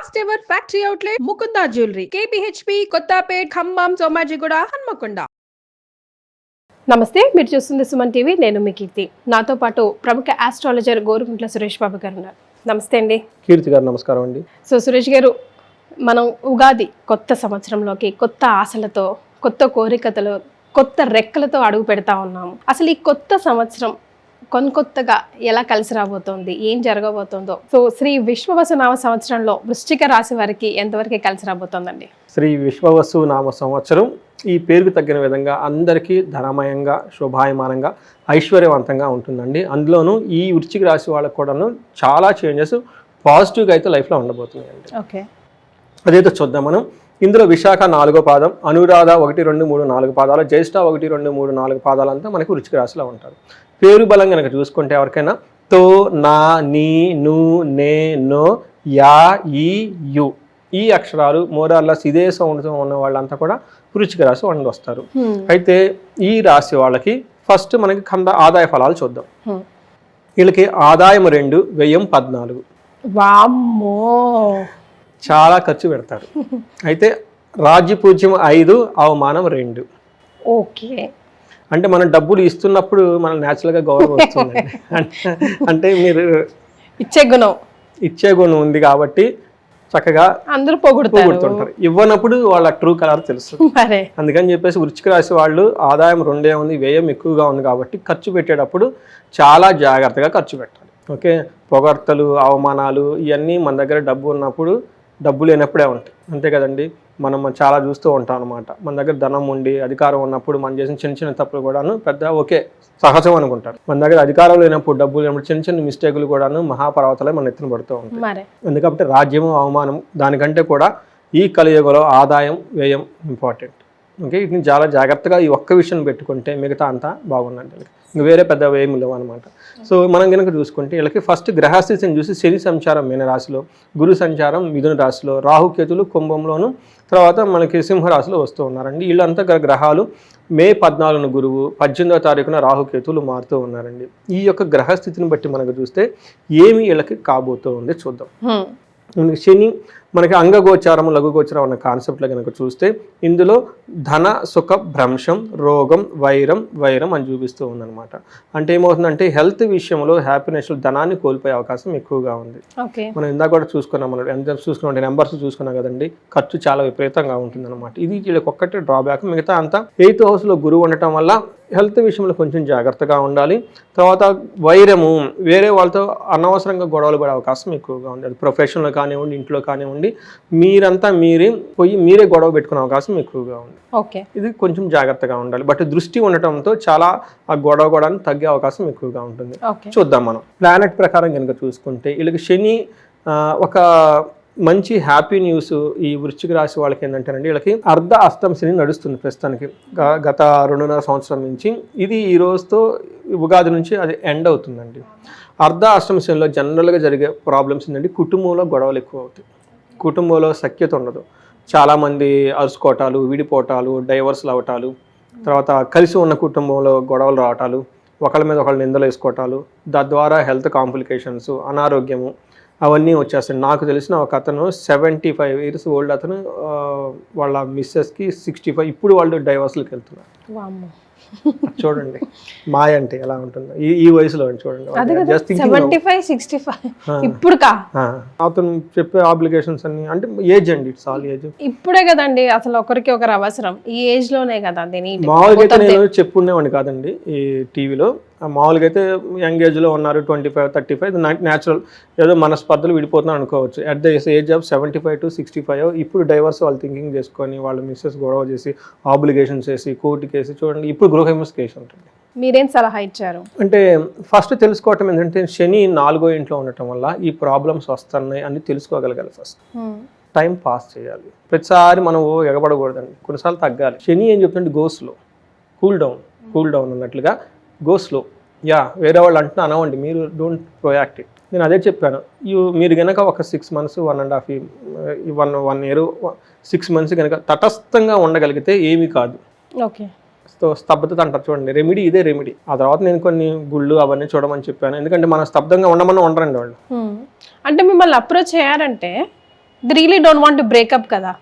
First ever factory outlet Mukunda jewellery KPHB Kothapet Khammam Somajiguda Hanamkonda నమస్తే మీరు చూస్తుంది Suman TV నేను మీ కీర్తి. నాతో పాటు ప్రముఖ ఆస్ట్రాలజర్ గోరుకుంట్ల సురేష్ బాబు గారు ఉన్నారు. నమస్తే అండి. కీర్తి గారు నమస్కారం అండి. సో సురేష్ గారు మనం ఉగాది కొత్త సంవత్సరంలోకి కొత్త ఆశలతో కొత్త కోరికతలు కొత్త రెక్కలతో అడుగు పెడతా ఉన్నాము. అసలు ఈ కొత్త సంవత్సరం కొత్తగా ఎలా కలిసి రాబోతోంది ఏం జరగబోతోందో. సో శ్రీ విశ్వవసు నామ సంవత్సరంలో వృశ్చిక రాశి వారికి ఎంతవరకు కలిసి రాబోతోందండి? శ్రీ విశ్వవసు నామ సంవత్సరం ఈ పేరుకు తగ్గిన విధంగా అందరికీ ధనమయంగా శోభాయమానంగా ఐశ్వర్యవంతంగా ఉంటుందండి. అందులోనూ ఈ వృశ్చిక రాశి వాళ్ళకు కూడాను చాలా చేంజెస్ పాజిటివ్గా అయితే లైఫ్లో ఉండబోతున్నాయండి. ఓకే. అదైతే చూద్దాం మనం. ఇందులో విశాఖ నాలుగో పాదం అనురాధ ఒకటి రెండు మూడు నాలుగు పాదాలు జ్యేష్ఠ ఒకటి రెండు మూడు నాలుగు పాదాలంతా మనకి వృచ్చిక రాశిలో ఉంటారు. పేరు బలం కనుక చూసుకుంటే ఎవరికైనా? తో నా నీ ను నే నో యా ఈ యు. ఈ అక్షరాలు మోరార్లస్ ఇదే సౌండ్తో ఉన్న వాళ్ళంతా కూడా వృచ్చిక రాశి వాళ్ళు వస్తారు. అయితే ఈ రాశి వాళ్ళకి ఫస్ట్ మనకి కంద ఆదాయ ఫలాలు చూద్దాం. వీళ్ళకి ఆదాయం రెండు వ్యయం పద్నాలుగు. చాలా ఖర్చు పెడతారు. అయితే రాజ్య పూజ్యం ఐదు అవమానం రెండు. ఓకే. అంటే మనం డబ్బులు ఇస్తున్నప్పుడు మనం న్యాచురల్గా గౌరవం వస్తుందండి. అంటే- మీరు ఇచ్చే గుణం. ఇచ్చే గుణం ఉంది కాబట్టి చక్కగా అందరూ పోగొడుతుంటారు. ఇవ్వనప్పుడు వాళ్ళ ట్రూ కలర్ తెలుస్తుంది. అందుకని చెప్పేసి వృచ్చిక రాశి వాళ్ళు ఆదాయం రెండే ఉంది వ్యయం ఎక్కువగా ఉంది కాబట్టి ఖర్చు పెట్టేటప్పుడు చాలా జాగ్రత్తగా ఖర్చు పెట్టాలి. ఓకే? పొగడ్తలు అవమానాలు ఇవన్నీ మన దగ్గర డబ్బు ఉన్నప్పుడు డబ్బు లేనప్పుడే ఉంటాయి. అంతే కదండి? మనం చాలా చూస్తూ ఉంటాం అనమాట మన దగ్గర ధనం ఉండి అధికారం ఉన్నప్పుడు మనం చేసిన చిన్న చిన్న తప్పులు కూడాను పెద్ద ఓకే సహజం అనుకుంటారు. మన దగ్గర అధికారం లేనప్పుడు డబ్బులు లేనప్పుడు చిన్న చిన్న మిస్టేకులు కూడాను మహాపర్వతాలే మన ఎత్తున పడుతూ ఉంటాయి. ఎందుకంటే రాజ్యము అవమానం దానికంటే కూడా ఈ కలియుగలో ఆదాయం వ్యయం ఇంపార్టెంట్ ఓకే? వీటిని చాలా జాగ్రత్తగా ఈ ఒక్క విషయం పెట్టుకుంటే మిగతా అంతా బాగుందండి. ఇంక వేరే పెద్ద వ్యయం లేవు అనమాట సో మనం కనుక చూసుకుంటే వీళ్ళకి ఫస్ట్ గ్రహస్థితిని చూసి శని సంచారం మీన రాశిలో గురు సంచారం మిథున రాశిలో రాహుకేతులు కుంభంలోను తర్వాత మనకి సింహరాశిలో వస్తూ ఉన్నారండి. వీళ్ళంతా గ్ర- గ్రహాలు మే పద్నాలుగున గురువు పద్దెనిమిదవ తారీఖున రాహుకేతులు మారుతూ ఉన్నారండి. ఈ యొక్క గ్రహస్థితిని బట్టి మనకు చూస్తే ఏమి వీళ్ళకి కాబోతూ ఉంది చూద్దాం శని మనకి అంగగోచారం లఘుగోచారం అన్న కాన్సెప్ట్లో కనుక చూస్తే ఇందులో ధన సుఖ భ్రంశం రోగం వైరం వైరం అని చూపిస్తూ ఉందన్నమాట. అంటే ఏమవుతుందంటే హెల్త్ విషయంలో హ్యాపీనెస్ ధనాన్ని కోల్పోయే అవకాశం ఎక్కువగా ఉంది. ఓకే. మనం ఇందాక కూడా చూసుకున్నాం మనం ఎంత చూసుకున్నాం నెంబర్స్ చూసుకున్నాం కదండి. ఖర్చు చాలా విపరీతంగా ఉంటుందన్నమాట. ఇది వీళ్ళకి ఒక్కటే డ్రాబ్యాక్ మిగతా అంతా ఎయిత్ హౌస్లో గురువు ఉండటం వల్ల హెల్త్ విషయంలో కొంచెం జాగ్రత్తగా ఉండాలి. తర్వాత వైరము వేరే వాళ్ళతో అనవసరంగా గొడవలు పడే అవకాశం ఎక్కువగా ఉంది. అది ప్రొఫెషన్లో కానివ్వండి ఇంట్లో కానివ్వండి మీరంతా మీరే పోయి మీరే గొడవ పెట్టుకునే అవకాశం ఎక్కువగా ఉంది. ఓకే. ఇది కొంచెం జాగ్రత్తగా ఉండాలి. బట్ దృష్టి ఉండటంతో చాలా ఆ గొడవ కూడా తగ్గే అవకాశం ఎక్కువగా ఉంటుంది. ఓకే. చూద్దాం మనం. ప్లానెట్ ప్రకారం కనుక చూసుకుంటే వీళ్ళకి శని ఒక మంచి హ్యాపీ న్యూస్ ఈ వృశ్చిక రాశి వాళ్ళకి ఏంటంటేనండి వీళ్ళకి అర్ధ అష్టం శని నడుస్తుంది ప్రస్తుతానికి. గత రెండున్నర సంవత్సరం నుంచి. ఇది ఈ రోజుతో ఉగాది నుంచి అది ఎండ్ అవుతుందండి. అర్ధ అష్టమ శనిలో జనరల్గా జరిగే ప్రాబ్లమ్స్ ఏంటంటే కుటుంబంలో గొడవలు ఎక్కువ అవుతాయి. కుటుంబంలో సఖ్యత ఉండదు. చాలామంది అరుసుకోవటాలు విడిపోవటాలు డైవర్స్లు అవటాలు తర్వాత కలిసి ఉన్న కుటుంబంలో గొడవలు రావటాలు ఒకళ్ళ మీద ఒకళ్ళు నిందలు వేసుకోవటాలు తద్వారా హెల్త్ కాంప్లికేషన్స్ అనారోగ్యము అవన్నీ వచ్చేస్తాయి. నాకు తెలిసిన ఒక అతను సెవెంటీ ఫైవ్ ఇయర్స్ ఓల్డ్ అతను వాళ్ళ మిస్సెస్కి సిక్స్టీ ఫైవ్ ఇప్పుడు వాళ్ళు డైవర్స్లకు వెళ్తున్నారు. చూడండి. మాయ అంటే ఎలా ఉంటుందో. ఈ ఈ వయసులో చూడండి. సెవెంటీ ఫైవ్ సిక్స్టీ ఫైవ్ ఇప్పుడు అతను చెప్పే ఆబ్లిగేషన్స్ అన్ని అంటే ఏజ్ అండి ఇట్స్ ఆల్ ఏజ్ ఇప్పుడే కదండి అసలు ఒకరికి ఒకరు అవసరం. ఈ ఏజ్లోనే కదా అది నీట్ మామూలుగా నేను చెప్పుకునేవాడిని కాదండి ఈ టీవీలో మామూలుగా అయితే యంగ్ ఏజ్లో ఉన్నారు twenty five thirty five natural ఏదో మన స్పర్ధలు విడిపోతున్నాం అనుకోవచ్చు. At the age of seventy five to sixty five ఇప్పుడు డైవర్స్ వాళ్ళు థింకింగ్ చేసుకొని వాళ్ళ మిస్సెస్ గొడవ చేసి ఆబ్లిగేషన్స్ వేసి కోర్టుకి వేసి చూడండి ఇప్పుడు గృహహింస కేసు ఉంటుంది. మీరేం సలహా ఇచ్చారు? అంటే ఫస్ట్ తెలుసుకోవటం ఏంటంటే శని నాలుగో ఇంట్లో ఉండటం వల్ల ఈ ప్రాబ్లమ్స్ వస్తున్నాయి అని తెలుసుకోగలగాలి ఫస్ట్. టైం పాస్ చేయాలి. ప్రతిసారి మనం ఎగబడకూడదండి. కొన్నిసార్లు తగ్గాలి. శని ఏం చెప్తుంటే go slow cool down cool down అన్నట్లుగా గో స్లో యా వేరే వాళ్ళు అంటున్నా అనవండి మీరు డోంట్ ప్రొయాక్ట్ ఇట్ నేను అదే చెప్పాను. యూ మీరు కనుక ఒక six months one and half one one year six months కనుక తటస్థంగా ఉండగలిగితే ఏమీ కాదు. ఓకే. సో స్తబ్దత అంటారు చూడండి రెమెడీ ఇదే రెమెడీ ఆ తర్వాత నేను కొన్ని గుళ్ళు అవన్నీ చూడమని చెప్పాను. ఎందుకంటే మనం స్తబ్దంగా ఉండమని ఉండరండి వాళ్ళు. అంటే మిమ్మల్ని అప్రోచ్ చేయాలంటే they really don't want breakup కదా.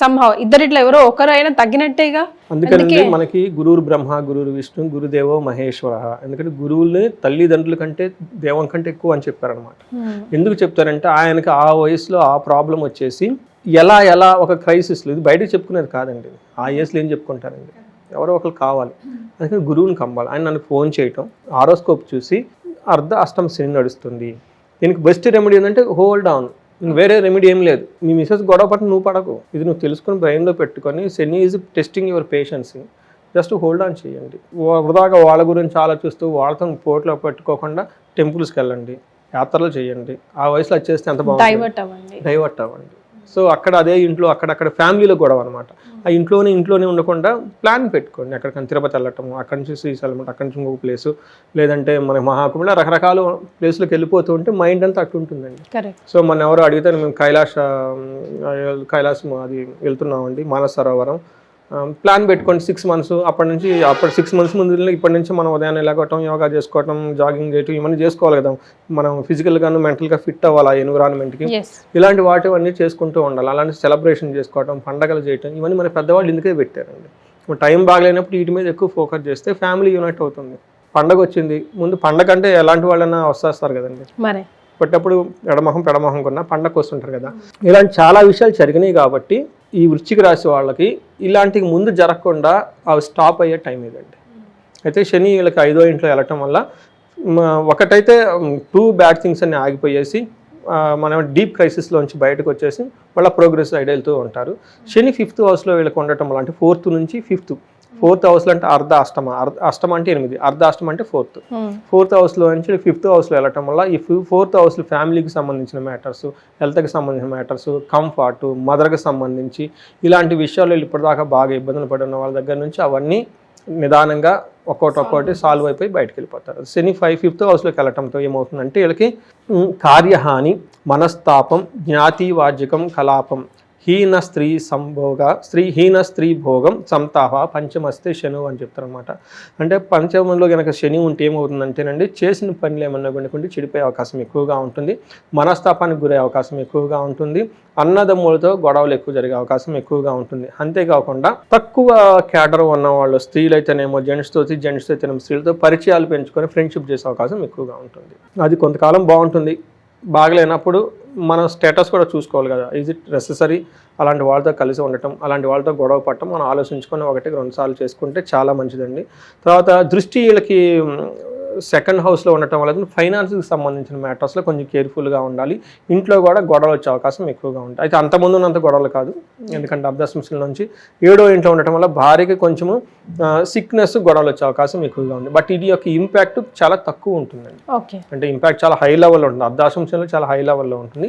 సంహవ్ ఇద్దరిట్లో ఎవరో ఒకరైనా తగ్గినట్టేగా? అందుకనండి మనకి గురువురు బ్రహ్మ గురువురు విష్ణు గురుదేవో మహేశ్వర. ఎందుకంటే గురువుల్ని తల్లిదండ్రుల కంటే దేవం కంటే ఎక్కువ అని చెప్పారనమాట ఎందుకు చెప్తారంటే ఆయనకి ఆ వయసులో ఆ ప్రాబ్లం వచ్చేసి ఎలా ఎలా ఒక క్రైసిస్లో ఇది బయటకు చెప్పుకునేది కాదండి. ఆ ఏజ్లో ఏం చెప్పుకుంటారండి? ఎవరో ఒకరు కావాలి. అందుకని గురువుని కమ్మాలి. ఆయన నన్ను ఫోన్ చేయటం ఆరోస్కోప్ చూసి అర్ధ అష్టం శని నడుస్తుంది. దీనికి బెస్ట్ రెమెడీ ఏంటంటే హోల్డ్ డౌన్ వేరే రెమెడీ ఏం లేదు. మీ మిసెస్ గొడవ పట్టు నువ్వు పడకు. ఇది నువ్వు తెలుసుకుని బ్రెయిన్లో పెట్టుకొని Shani is testing your patience just hold on చేయండి. వృధాగా వాళ్ళ గురించి ఆలోచిస్తూ వాళ్ళతో పోట్లో పెట్టుకోకుండా టెంపుల్స్కి వెళ్ళండి. యాత్రలు చేయండి. ఆ వయసులో వచ్చేస్తే ఎంత బాగుంటుంది? డైవర్ట్ అవ్వండి. డైవర్ట్ అవ్వండి. సో అక్కడ అదే ఇంట్లో అక్కడక్కడ ఫ్యామిలీలో గొడవ అనమాట ఆ ఇంట్లోనే ఇంట్లోనే ఉండకుండా ప్లాన్ పెట్టుకోండి. ఎక్కడికైనా తిరుపతి వెళ్ళటము అక్కడి నుంచి శ్రీశైలం అక్కడి నుంచి ఇంకొక ప్లేసు లేదంటే మన మహాకుంభ రకరకాల ప్లేస్లకు వెళ్ళిపోతూ ఉంటే మైండ్ అంతా అట్టు ఉంటుందండి. సో మన ఎవరు అడిగితే మేము కైలాస కైలాసం అది వెళ్తున్నామండి మానస సరోవరం. ప్లాన్ పెట్టుకోండి. సిక్స్ మంత్స్ అప్పటి నుంచి అప్పటి సిక్స్ మంత్స్ ముందు ఇప్పటి నుంచి మనం ఉదయాన్నే లేకపోవటం యోగా చేసుకోవటం జాగింగ్ చేయటం ఇవన్నీ చేసుకోవాలి కదా. మనం ఫిజికల్గాను మెంటల్గా ఫిట్ అవ్వాలి ఆ ఎన్విరాన్మెంట్కి ఇలాంటి వాటి అన్నీ చేసుకుంటూ ఉండాలి. అలాంటి సెలబ్రేషన్ చేసుకోవటం పండగలు చేయటం ఇవన్నీ మన పెద్దవాళ్ళు ఇందుకే పెట్టారండి. టైం బాగలేనప్పుడు వీటి మీద ఎక్కువ ఫోకస్ చేస్తే ఫ్యామిలీ యూనిట్ అవుతుంది. పండగ వచ్చింది. ముందు పండగ అంటే ఎలాంటి వాళ్ళైనా వస్తారు కదండి. మరే. పుట్టినప్పుడు ఎడమొహం పెడమొహం కొన్న పండగ వస్తుంటారు కదా. ఇలాంటి చాలా విషయాలు జరిగినాయి కాబట్టి ఈ వృశ్చిక రాశి వాళ్ళకి ఇలాంటి ముందు జరగకుండా అవి స్టాప్ అయ్యే టైం ఇదండి అయితే శని వీళ్ళకి ఐదో ఇంట్లో వెళ్ళటం వల్ల ఒకటైతే టూ బ్యాడ్ థింగ్స్ అన్ని ఆగిపోయేసి మనం డీప్ క్రైసిస్లోంచి బయటకు వచ్చేసి మళ్ళీ ప్రోగ్రెస్ సైడ్ వెళ్తూ ఉంటారు. శని ఫిఫ్త్ హౌస్లో వీళ్ళకి ఉండటం వల్ల అంటే ఫోర్త్ నుంచి ఫిఫ్త్ ఫోర్త్ హౌస్లో అంటే అర్ధ అష్టమ అర్ధ అష్టమ అంటే ఎనిమిది అర్ధ అష్టమ అంటే ఫోర్త్. ఫోర్త్ హౌస్లో నుంచి ఫిఫ్త్ హౌస్లో వెళ్ళటం వల్ల ఈ ఫోర్త్ హౌస్లో ఫ్యామిలీకి సంబంధించిన మ్యాటర్స్ హెల్త్కి సంబంధించిన మ్యాటర్స్ కంఫర్ట్ మదర్కి సంబంధించి ఇలాంటి విషయాలు ఇప్పటిదాకా బాగా ఇబ్బందులు పడిన వాళ్ళ దగ్గర నుంచి అవన్నీ నిదానంగా ఒక్కొక్కటి ఒక్కొక్కటి సాల్వ్ అయిపోయి బయటకు వెళ్ళిపోతారు శని ఫైవ్ ఫిఫ్త్ హౌస్లోకి వెళ్ళటంతో ఏమవుతుందంటే వీళ్ళకి కార్యహాని మనస్తాపం జ్ఞాతి వాజ్యకం కలాపం హీన స్త్రీ సంభోగ స్త్రీ హీన స్త్రీ భోగం సంతాప పంచమస్తే శను అని చెప్తారనమాట అంటే పంచమంలో కనుక శని ఉంటే ఏమవుతుందంటేనండి చేసిన పనులు ఏమన్నా కొన్ని చెడిపోయే అవకాశం ఎక్కువగా ఉంటుంది మనస్తాపానికి గురే అవకాశం ఎక్కువగా ఉంటుంది అన్నదమ్ములతో గొడవలు ఎక్కువ జరిగే అవకాశం ఎక్కువగా ఉంటుంది. అంతేకాకుండా తక్కువ క్యాడర్ ఉన్న వాళ్ళు స్త్రీలైతేనేమో జెంట్స్తో జెంట్స్ అయితేనేమో స్త్రీలతో పరిచయాలు పెంచుకొని ఫ్రెండ్షిప్ చేసే అవకాశం ఎక్కువగా ఉంటుంది. అది కొంతకాలం బాగుంటుంది. బాగలేనప్పుడు మన స్టేటస్ కూడా చూసుకోవాలి కదా. ఈజ్ ఇట్ నెససరీ అలాంటి వాళ్ళతో కలిసి ఉండటం అలాంటి వాళ్ళతో గొడవ పడటం మనం ఆలోచించుకొని ఒకటి రెండు సార్లు చేసుకుంటే చాలా మంచిదండి. తర్వాత దృష్టి వీళ్ళకి సెకండ్ హౌస్లో ఉండటం వల్ల ఫైనాన్స్కి సంబంధించిన మ్యాటర్స్లో కొంచెం కేర్ఫుల్గా ఉండాలి. ఇంట్లో కూడా గొడవలు వచ్చే అవకాశం ఎక్కువగా ఉంటాయి. అయితే అంత ముందు ఉన్నంత గొడవలు కాదు. ఎందుకంటే అబ్దాశంశల నుంచి ఏడో ఇంట్లో ఉండటం వల్ల భార్యకి కొంచెము సిక్నెస్ గొడవలు వచ్చే అవకాశం ఎక్కువగా ఉంది. బట్ ఇది యొక్క ఇంపాక్ట్ చాలా తక్కువ ఉంటుందండి. ఓకే. అంటే ఇంపాక్ట్ చాలా హై లెవెల్లో ఉంటుంది. అర్ధాశంశంలో చాలా హై లెవెల్లో ఉంటుంది.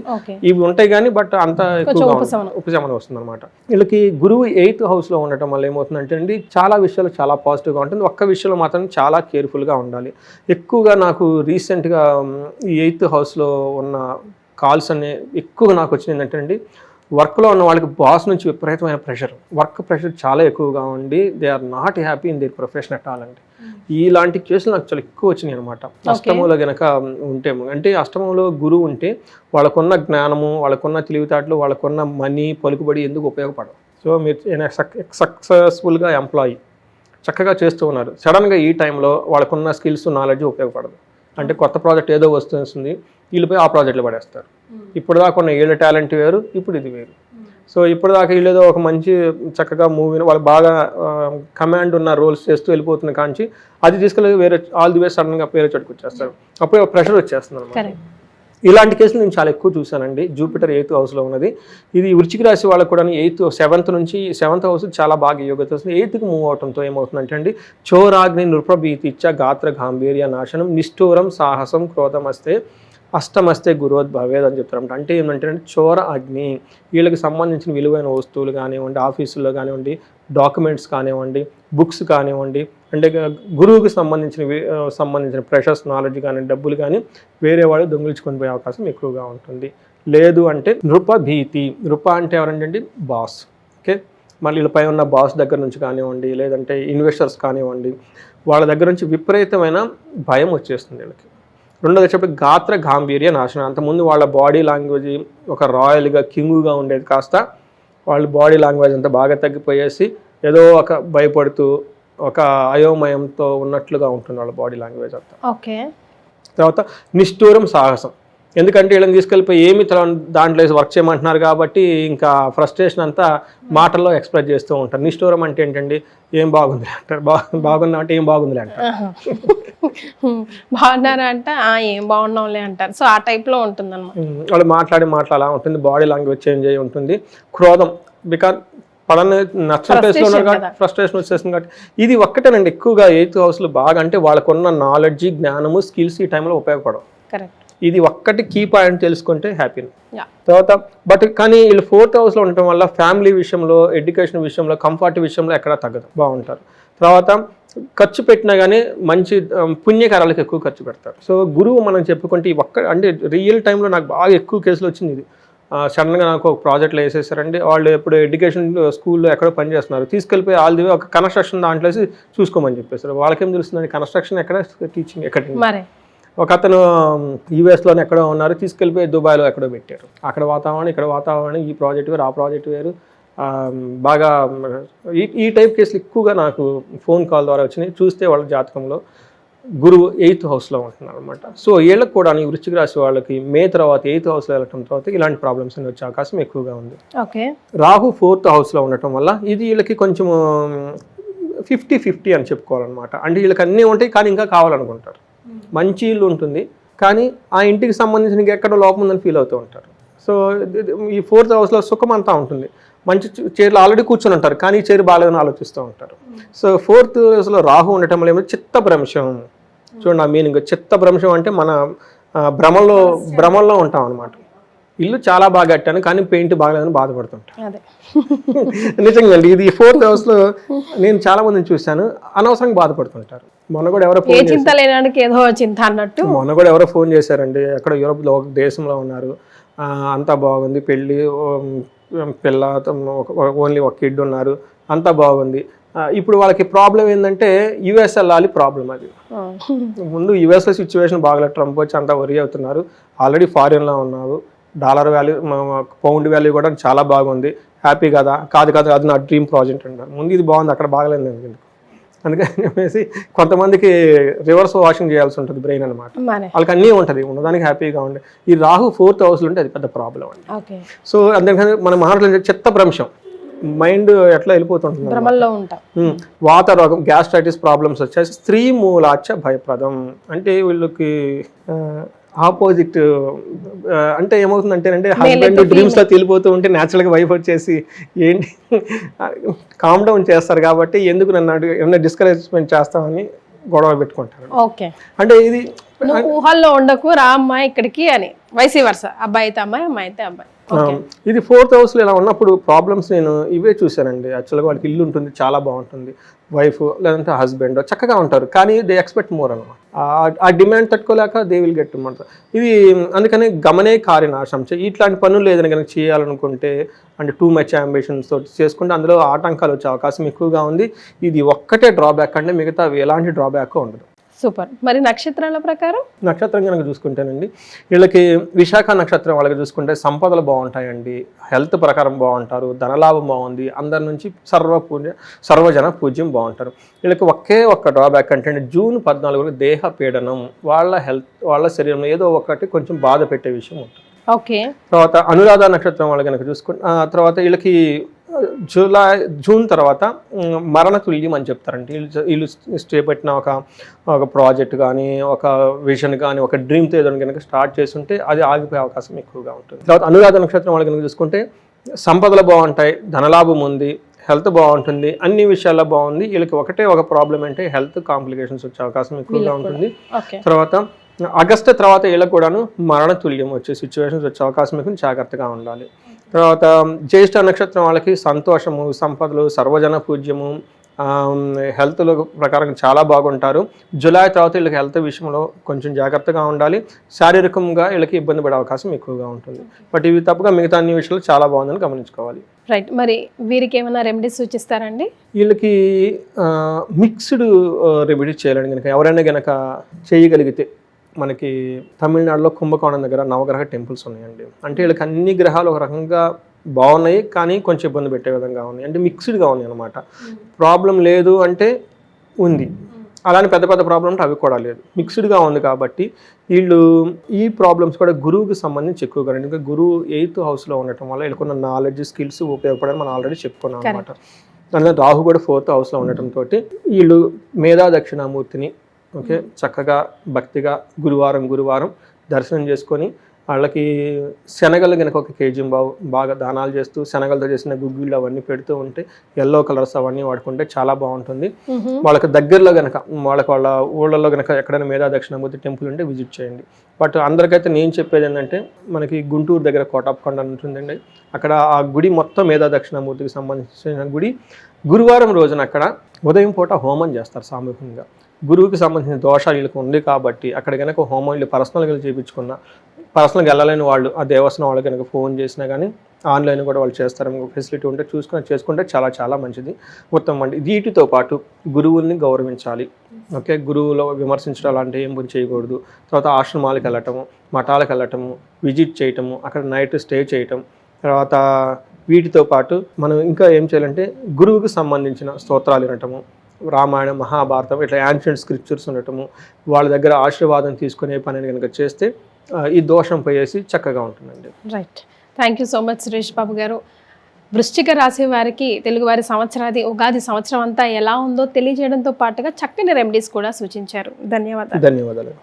ఇవి ఉంటాయి కానీ బట్ అంత ఎక్కువగా ఉపశమనం. వస్తుంది అనమాట వీళ్ళకి గురువు ఎయిత్ హౌస్లో ఉండటం వల్ల ఏమవుతుందంటే అండి చాలా విషయాలు చాలా పాజిటివ్గా ఉంటుంది. ఒక్క విషయంలో మాత్రం చాలా కేర్ఫుల్గా ఉండాలి. ఎక్కువగా నాకు రీసెంట్గా ఈ ఎయిత్ హౌస్లో ఉన్న కాల్స్ అనే ఎక్కువగా నాకు వచ్చింది ఏంటంటే అండి వర్క్లో ఉన్న వాళ్ళకి బాస్ నుంచి విపరీతమైన ప్రెషర్. వర్క్ ప్రెషర్ చాలా ఎక్కువగా ఉండి they are not happy in their profession at all అండి. ఇలాంటి కేసులు నాకు చాలా ఎక్కువ వచ్చినాయి అనమాట అష్టమంలో గనక ఉంటే అంటే అష్టమంలో గురువు ఉంటే వాళ్ళకున్న జ్ఞానము వాళ్ళకున్న తెలివితేటలు వాళ్ళకున్న మనీ పలుకుబడి ఎందుకు ఉపయోగపడవు. సో మీరు సక్సెస్ఫుల్గా ఎంప్లాయీ. చక్కగా చేస్తూ ఉన్నారు. సడన్గా ఈ టైంలో వాళ్ళకున్న స్కిల్స్ నాలెడ్జ్ ఉపయోగపడదు. అంటే కొత్త ప్రాజెక్ట్ ఏదో వస్తుంది వీళ్ళు పోయి ఆ ప్రాజెక్ట్లో పడేస్తారు. ఇప్పుడు దాకా ఉన్న వీళ్ళ టాలెంట్ వేరు ఇప్పుడు ఇది వేరు. సో ఇప్పుడు దాకా వీళ్ళు ఏదో ఒక మంచి చక్కగా మూవీని వాళ్ళు బాగా కమాండ్ ఉన్న రోల్స్ చేస్తూ వెళ్ళిపోతున్న కాంచి అది తీసుకెళ్ళి వేరే ఆల్ ది వే సడన్గా వేరే చోటుకు వచ్చేస్తారు అప్పుడు ప్రెషర్ వచ్చేస్తుంది ఇలాంటి కేసులు నేను చాలా ఎక్కువ చూశానండి. జూపిటర్ ఎయిత్ హౌస్లో ఉన్నది. ఇది వృచ్చిక రాశి వాళ్ళకు కూడా ఎయిత్ సెవెంత్ నుంచి సెవెంత్ హౌస్ చాలా బాగా యోగ్యత వస్తుంది ఎయిత్కి మూవ్ అవడంతో ఏమవుతుందంటే అండి చోరాగ్ని నృప్రభీతిచ్చ గాత్ర గాంభీర్య నాశనం నిష్ఠూరం సాహసం క్రోధమస్తే అష్టమస్తే గురువద్ భవేద్ అని చెప్తారు అంటే ఏంటంటే చోర అగ్ని వీళ్ళకి సంబంధించిన విలువైన వస్తువులు కానివ్వండి ఆఫీసుల్లో కానివ్వండి డాక్యుమెంట్స్ కానివ్వండి బుక్స్ కానివ్వండి అంటే గురువుకి సంబంధించిన సంబంధించిన ప్రెషర్స్ నాలెడ్జ్ కానీ డబ్బులు కానీ వేరే వాళ్ళు దొంగిలించుకొని పోయే అవకాశం ఎక్కువగా ఉంటుంది. లేదు అంటే నృప భీతి. నృప అంటే ఎవరంటే బాస్ ఓకే? మళ్ళీ వీళ్ళపై ఉన్న బాస్ దగ్గర నుంచి కానివ్వండి లేదంటే ఇన్వెస్టర్స్ కానివ్వండి వాళ్ళ దగ్గర నుంచి విపరీతమైన భయం వచ్చేస్తుంది వీళ్ళకి. రెండోది వచ్చేప్పటికి గాత్ర గాంభీర్య నాశనం. అంతకుముందు వాళ్ళ బాడీ లాంగ్వేజ్ ఒక రాయల్గా కింగుగా ఉండేది కాస్త వాళ్ళ బాడీ లాంగ్వేజ్ అంతా బాగా తగ్గిపోయేసి ఏదో ఒక భయపడుతూ ఒక అయోమయంతో ఉన్నట్లుగా ఉంటుంది వాళ్ళ బాడీ లాంగ్వేజ్ అంతా. ఓకే. తర్వాత నిష్ఠూరం సాహసం. ఎందుకంటే వీళ్ళని తీసుకెళ్ళిపోయి ఏమి తల- దాంట్లో వర్క్ చేయమంటున్నారు కాబట్టి ఇంకా ఫ్రస్ట్రేషన్ అంతా మాటల్లో ఎక్స్ప్రెస్ చేస్తూ ఉంటారు. నిష్ఠూరం అంటే ఏంటండి? ఏం బాగుంది అంటారు. బా బాగుందా అంటే ఏం బాగుందిలే అంటారు. బాగున్నారా అంటే "ఆ, ఏం బాగున్నాంలే అంటారు. సో ఆ టైప్లో ఉంటుంది అనమాట ఉమ్, వాళ్ళు మాట్లాడే మాటలు అలా ఉంటుంది. బాడీ లాంగ్వేజ్ చేంజ్ అయ్యి ఉంటుంది. క్రోధం. బికాజ్ నచ్చని ప్లేస్లో ఉన్నారు కాబట్టి ఫ్రస్ట్రేషన్ వచ్చేస్తుంది కాబట్టి. ఇది ఒక్కటేనండి ఎక్కువగా ఎయిత్ హౌస్లో బాగా అంటే వాళ్ళకున్న నాలెడ్జ్ జ్ఞానము స్కిల్స్ ఈ టైంలో ఉపయోగపడవు. కరెక్ట్ ఇది ఒక్కటి కీ పాయింట్ తెలుసుకుంటే హ్యాపీ తర్వాత బట్ కానీ వీళ్ళు ఫోర్త్ హౌస్లో ఉండటం వల్ల ఫ్యామిలీ విషయంలో ఎడ్యుకేషన్ విషయంలో కంఫర్ట్ విషయంలో ఎక్కడ తగ్గదు బాగుంటారు. తర్వాత ఖర్చు పెట్టినా కానీ మంచి పుణ్యకారాలకు ఎక్కువ ఖర్చు పెడతారు. సో గురువు మనం చెప్పుకుంటే ఒక్క అంటే రియల్ టైంలో నాకు బాగా ఎక్కువ కేసులు వచ్చింది ఇది. సడన్గా నాకు ఒక ప్రాజెక్ట్లో వేసేసారండి. వాళ్ళు ఎప్పుడు ఎడ్యుకేషన్ స్కూల్లో ఎక్కడో పని చేస్తున్నారు. తీసుకెళ్ళిపోయి ఆల్ ది ఒక కన్స్ట్రక్షన్ దాంట్లో వేసి చూసుకోమని చెప్పేసారు. వాళ్ళకేం తెలుస్తుందండి? కన్స్ట్రక్షన్ ఎక్కడ? టీచింగ్ ఎక్కడ? మరే. ఒక అతను యూఎస్లోనే ఎక్కడో ఉన్నారు. తీసుకెళ్ళిపోయి దుబాయ్లో ఎక్కడో పెట్టారు. అక్కడ వాతావరణం ఇక్కడ వాతావరణం ఈ ప్రాజెక్ట్ వేరు ఆ ప్రాజెక్ట్ వేరు. బాగా ఈ ఈ టైప్ కేసులు ఎక్కువగా నాకు ఫోన్ కాల్ ద్వారా వచ్చినాయి. చూస్తే వాళ్ళ జాతకంలో. గురువు ఎయిత్ హౌస్లో ఉంటున్నారు అనమాట సో వీళ్ళకి కూడా ఈ వృశ్చిక రాశి వాళ్ళకి మే తర్వాత ఎయిత్ హౌస్లో వెళ్ళటం తర్వాత ఇలాంటి ప్రాబ్లమ్స్ అన్ని వచ్చే అవకాశం ఎక్కువగా ఉంది. ఓకే. రాహు ఫోర్త్ హౌస్లో ఉండటం వల్ల ఇది వీళ్ళకి కొంచెం ఫిఫ్టీ ఫిఫ్టీ అని చెప్పుకోవాలన్నమాట. అంటే వీళ్ళకి అన్నీ ఉంటాయి కానీ ఇంకా కావాలనుకుంటారు. మంచి ఇల్లు ఉంటుంది కానీ ఆ ఇంటికి సంబంధించిన ఎక్కడ లోపం ఉందని ఫీల్ అవుతూ ఉంటారు. సో ఈ ఫోర్త్ హౌస్లో సుఖం అంతా ఉంటుంది. మంచి చైర్లు ఆల్రెడీ కూర్చొని ఉంటారు కానీ ఈ చైర్ బాగాలేదని ఆలోచిస్తూ ఉంటారు. సో ఫోర్త్ హౌస్లో రాహు ఉండటం వల్ల చిత్త భ్రంశం చూడండి ఆ మీనింగ్. చిత్త భ్రంశం అంటే మన ఆ, భ్రమల్లో భ్రమల్లో ఉంటాం అనమాట ఇల్లు చాలా బాగా కట్టాను కానీ పెయింట్ బాగలేదని బాధపడుతుంటాను నిజంగా అండి ఇది ఫోర్త్ హౌస్లో నేను చాలా మందిని చూశాను అనవసరంగా బాధపడుతుంటారు. మొన్న కూడా ఎవరో ఫోన్ చింత లేనానికి ఏదో చింత అన్నట్టు. మొన్న కూడా ఎవరో ఫోన్ చేశారండి ఎక్కడ యూరోప్లో ఒక దేశంలో ఉన్నారు. అంతా బాగుంది పెళ్ళి పిల్ల ఓన్లీ ఒక కిడ్ ఉన్నారు అంతా బాగుంది. ఇప్పుడు వాళ్ళకి ప్రాబ్లం ఏంటంటే యుఎస్ వెళ్ళాలి ప్రాబ్లం అది. ముందు యుఎస్లో సిచ్యువేషన్ బాగలేదు. ట్రంప్ వచ్చి అంతా వరి అవుతున్నారు. ఆల్రెడీ ఫారిన్లో ఉన్నారు. డాలర్ వాల్యూ పౌండ్ వాల్యూ కూడా చాలా బాగుంది. హ్యాపీ కదా? కాదు కాదు అది నా డ్రీమ్ ప్రాజెక్ట్ అంటారు ముందు ఇది బాగుంది అక్కడ బాగలేదు ఎందుకు? అందుకని చెప్పేసి కొంతమందికి రివర్స్ వాషింగ్ చేయాల్సి ఉంటుంది బ్రెయిన్ అనమాట వాళ్ళకి అన్నీ ఉంటుంది. ఉన్నదానికి హ్యాపీగా ఉండే. ఈ రాహు ఫోర్త్ హౌస్లో ఉంటే అది పెద్ద ప్రాబ్లం అండి. సో అందుకని మన మాటలు చెత్త భ్రంశం మైండ్ ఎట్లా వెళ్ళిపోతుంటుంది భ్రమల్లో ఉంటాం. వాత రోగం గ్యాస్ట్రైటిస్ ప్రాబ్లమ్స్ వచ్చేసి స్త్రీ మూలాచ భయప్రదం. అంటే వీళ్ళకి ఆపోజిట్ అంటే ఏమవుతుందంటే అంటే హస్బెండ్ డ్రీమ్స్లో తెలిపోతూ ఉంటే natural గా వైఫ్ వచ్చేసి ఏంటి కామ్ డౌన్ చేస్తారు కాబట్టి ఎందుకు నన్ను ఏమన్నా డిస్కరేజ్మెంట్ చేస్తామని గొడవ పెట్టుకుంటారు. ఓకే. అంటే ఇది ఊహల్లో ఉండకు రా అమ్మాయి ఇక్కడికి అని. వైసీ వరుస అబ్బాయి అయితే అమ్మాయి అమ్మాయి అయితే అబ్బాయి. ఇది ఫోర్త్ హౌస్లో ఇలా ఉన్నప్పుడు ప్రాబ్లమ్స్ నేను ఇవే చూశానండి. యాక్చువల్గా వాళ్ళకి ఇల్లు ఉంటుంది చాలా బాగుంటుంది. వైఫ్ లేదంటే హస్బెండ్ చక్కగా ఉంటారు. కానీ దే ఎక్స్పెక్ట్ మోర్ అనమాట ఆ డిమాండ్ తట్టుకోలేక దే విల్ గెట్ అనమాట ఇది అందుకని గమనే కార్యనాశం చే- ఇట్లాంటి పనులు ఏదైనా కనుక చేయాలనుకుంటే అంటే టూ మచ్ అంబిషన్స్ తోటి చేసుకుంటే అందులో ఆటంకాలు వచ్చే అవకాశం ఎక్కువగా ఉంది. ఇది ఒక్కటే డ్రాబ్యాక్ అంటే మిగతా ఎలాంటి డ్రాబ్యాక్ ఉండదు. సూపర్. మరి నక్షత్రాల ప్రకారం? నక్షత్రం కనుక చూసుకుంటేనండి వీళ్ళకి విశాఖ నక్షత్రం వాళ్ళకి చూసుకుంటే సంపదలు బాగుంటాయండి హెల్త్ ప్రకారం బాగుంటారు ధనలాభం బాగుంది అందరి నుంచి సర్వ పూజ సర్వజన పూజ్యం బాగుంటారు. వీళ్ళకి ఒకే ఒక్క డ్రాబ్యాక్ అంటే జూన్ పద్నాలుగు దేహ పీడనం వాళ్ళ హెల్త్ వాళ్ళ శరీరంలో ఏదో ఒకటి కొంచెం బాధ పెట్టే విషయం ఉంటుంది. ఓకే. తర్వాత అనురాధ నక్షత్రం వాళ్ళు కనుక చూసుకుంటే తర్వాత వీళ్ళకి జూలై జూన్ తర్వాత ఉమ్, మరణ తుల్యం అని చెప్తారంటే వీళ్ళు వీళ్ళు స్టే పెట్టిన ఒక ఒక ప్రాజెక్ట్ కానీ ఒక విజన్ కానీ ఒక డ్రీమ్తో ఏదైనా కనుక స్టార్ట్ చేస్తుంటే అది ఆగిపోయే అవకాశం ఎక్కువగా ఉంటుంది. తర్వాత అనురాధ నక్షత్రం వాళ్ళు కనుక చూసుకుంటే సంపదలు బాగుంటాయి ధనలాభం ఉంది హెల్త్ బాగుంటుంది అన్ని విషయాల్లో బాగుంది. వీళ్ళకి ఒకటే ఒక ప్రాబ్లం అంటే హెల్త్ కాంప్లికేషన్స్ వచ్చే అవకాశం ఎక్కువగా ఉంటుంది. తర్వాత ఆగస్టు తర్వాత వీళ్ళకి కూడాను మరణ తుల్యం వచ్చే సిచ్యువేషన్స్ వచ్చే అవకాశం ఎక్కువ జాగ్రత్తగా ఉండాలి. తర్వాత జ్యేష్ఠ నక్షత్రం వాళ్ళకి సంతోషము సంపదలు సర్వజన పూజ్యము హెల్త్ ప్రకారం చాలా బాగుంటారు. జులై తర్వాత వీళ్ళకి హెల్త్ విషయంలో కొంచెం జాగ్రత్తగా ఉండాలి. శారీరకంగా వీళ్ళకి ఇబ్బంది పడే అవకాశం ఎక్కువగా ఉంటుంది. బట్ ఇవి తప్పగా మిగతా అన్ని విషయాలు చాలా బాగుందని గమనించుకోవాలి. రైట్ మరి వీరికి ఏమైనా రెమెడీస్ సూచిస్తారండి? వీళ్ళకి మిక్స్డ్ రెమెడీ చేయాలని కనుక ఎవరైనా కనుక చేయగలిగితే. మనకి తమిళనాడులో కుంభకోణం దగ్గర నవగ్రహ టెంపుల్స్ ఉన్నాయండి. అంటే వీళ్ళకి అన్ని గ్రహాలు ఒక రకంగా బాగున్నాయి కానీ కొంచెం ఇబ్బంది పెట్టే విధంగా ఉన్నాయి. అంటే మిక్స్డ్గా ఉన్నాయి అనమాట ప్రాబ్లం లేదు అంటే ఉంది. అలానే పెద్ద పెద్ద ప్రాబ్లం అంటే అవి కూడా లేదు. మిక్స్డ్గా ఉంది కాబట్టి వీళ్ళు ఈ ప్రాబ్లమ్స్ కూడా గురువుకి సంబంధించి ఎక్కువగా. ఎందుకంటే గురువు ఎయిత్ హౌస్లో ఉండటం వల్ల వీళ్ళకున్న నాలెడ్జ్ స్కిల్స్ ఉపయోగపడని మనం ఆల్రెడీ చెప్పుకున్నాం అనమాట అందులో రాహు కూడా ఫోర్త్ హౌస్లో ఉండటంతో వీళ్ళు మేధా దక్షిణామూర్తిని ఓకే? చక్కగా భక్తిగా గురువారం గురువారం దర్శనం చేసుకొని వాళ్ళకి శనగలు కనుక ఒక కేజీ బావు బాగా దానాలు చేస్తూ శనగలతో చేసిన గుగ్గిళ్ళు అవన్నీ పెడుతూ ఉంటే ఎల్లో కలర్స్ అవన్నీ వాడుకుంటే చాలా బాగుంటుంది. వాళ్ళకి దగ్గరలో కనుక వాళ్ళకి వాళ్ళ ఊళ్ళలో కనుక ఎక్కడైనా మేధా దక్షిణామూర్తి టెంపుల్ ఉంటే విజిట్ చేయండి. బట్ అందరికైతే నేను చెప్పేది ఏంటంటే మనకి గుంటూరు దగ్గర కోటాపకొండ ఉంటుందండి. అక్కడ ఆ గుడి మొత్తం మేధా దక్షిణామూర్తికి సంబంధించిన గుడి. గురువారం రోజున అక్కడ ఉదయం పూట హోమం చేస్తారు సామూహికంగా. గురువుకి సంబంధించిన దోషాలు వీళ్ళకి ఉంది కాబట్టి అక్కడ కనుక హోమం వీళ్ళు పర్సనల్గా చేయించుకున్న పర్సనల్గా వెళ్ళలేని వాళ్ళు ఆ దేవస్థానం వాళ్ళకి కనుక ఫోన్ చేసినా కానీ ఆన్లైన్ కూడా వాళ్ళు చేస్తారు. మీకు ఫెసిలిటీ ఉంటే చూసుకుని చేసుకుంటే చాలా చాలా మంచిది. ఉత్తమం అండి. వీటితో పాటు గురువుల్ని గౌరవించాలి. ఓకే? గురువులో విమర్శించడం అలాంటి ఏం పని చేయకూడదు. తర్వాత ఆశ్రమాలకు వెళ్ళటము మఠాలకు వెళ్ళటము విజిట్ చేయటము అక్కడ నైట్ స్టే చేయటం. తర్వాత వీటితో పాటు మనం ఇంకా ఏం చేయాలంటే గురువుకి సంబంధించిన స్తోత్రాలు వినటము. రామాయణం మహాభారతం ఇట్లా యాన్షియంట్ స్క్రిప్చర్స్ ఉండటము వాళ్ళ దగ్గర ఆశీర్వాదం తీసుకునే పనిని కనుక చేస్తే ఈ దోషం పోయేసి చక్కగా ఉంటుందండి. Right thank you so much Suresh Babu garu. వృశ్చిక రాశి వారికి తెలుగువారి సంవత్సరాది ఉగాది సంవత్సరం అంతా ఎలా ఉందో తెలియజేయడంతో పాటుగా చక్కని రెమెడీస్ కూడా సూచించారు. ధన్యవాదాలు. ధన్యవాదాలు.